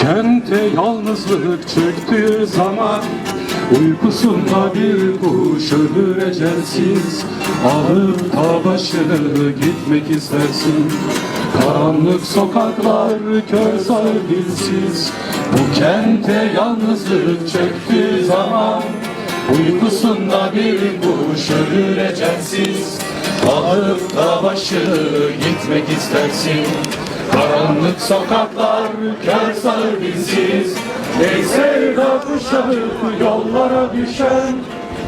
kente yalnızlık çıktığı zaman. Uykusunda bir kuş ölür ecelsiz. Alıp da başını gitmek istersin. Karanlık sokaklar kör sahilsiz Bu kente yalnızlık çöktüğü zaman. Uykusunda bir kuş ölür ecelsiz. Alıp da başını gitmek istersin. Karanlık sokaklar kör sahilsiz Ey kuşanıp yollara düşen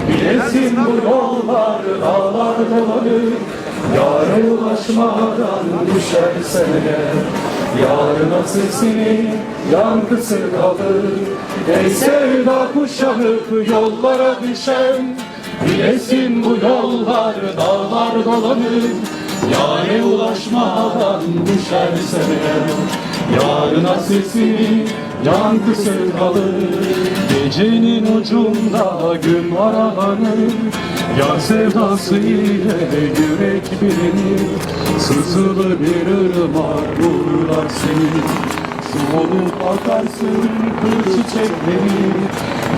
Bilesin bu yollar dağlar dolanır. Yâre ulaşmadan düşersen eğer Yarına sesini yankısı kalır. Ey sevda kuşanıp yollara düşen Bilesin bu yollar dağlar dolanır. Yâre ulaşmadan düşersen eğer Yarına sesini yankısı kalır. Gecenin ucunda gün aralanır Yar sevdası ile yürek bilinir. Sızılı bir ırmak vururlar seni. Solup akarsın kır çiçekleri.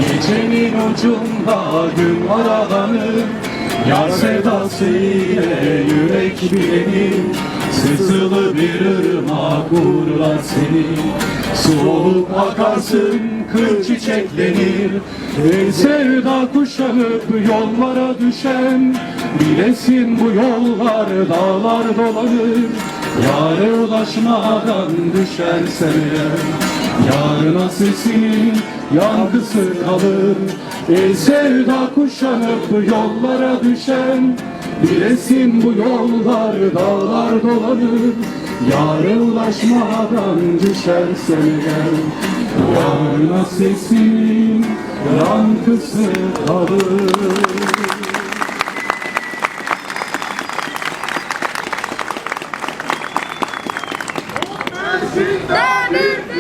Gecenin ucunda gün aralanır Yar sevdası ile yürek bilenir Sızılı bir ırmak uğurlar seni. Soğuk akarsın kır çiçeklenir Ey sevda kuşanıp yollara düşen. Bilesin bu yollar dağlar dolanır. Yâre ulaşmadan düşersen eğer Yarına sesinin yankısı kalır. Ey sevda kuşanıp yollara düşen Bilesin bu yollar dağlar dolanır. Yâre ulaşmadan düşersen eğer Yarına sesinin yankısı kalır. Bir